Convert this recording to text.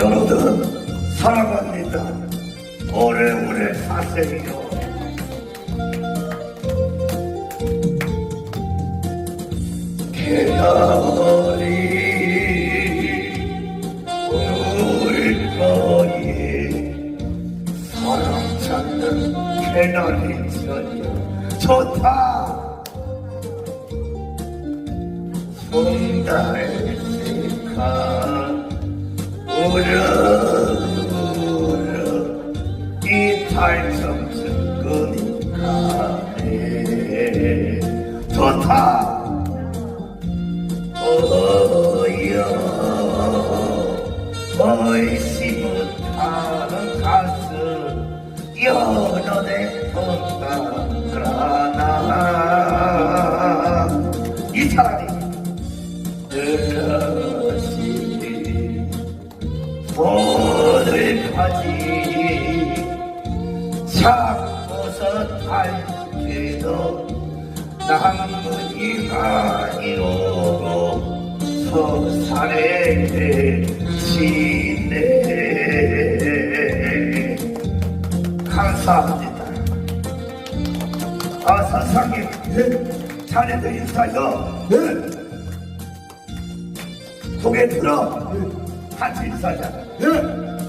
여러분 사랑합니다. 오래오래 사세요. 개나리 울 거에 사랑 찾는 개나리 전이여 좋다 송달의 색 한 우르르 이 달성 증거니 가네 좋다. 어여 얼씨 못하는 가슴 여전해 건강하나. 이 사람이 오늘 가지 잡고서 달기도 나무이 아니오고 서산에 계시네 감사합니다 아 사상님 예? 자네들 인사요 예? 고개 들어 같 이 인사하자 예?